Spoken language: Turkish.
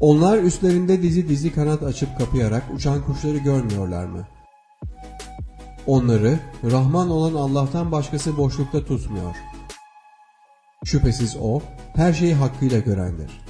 Onlar üstlerinde dizi dizi kanat açıp kapayarak uçan kuşları görmüyorlar mı? Onları Rahman olan Allah'tan başkası boşlukta tutmuyor. Şüphesiz O her şeyi hakkıyla görendir.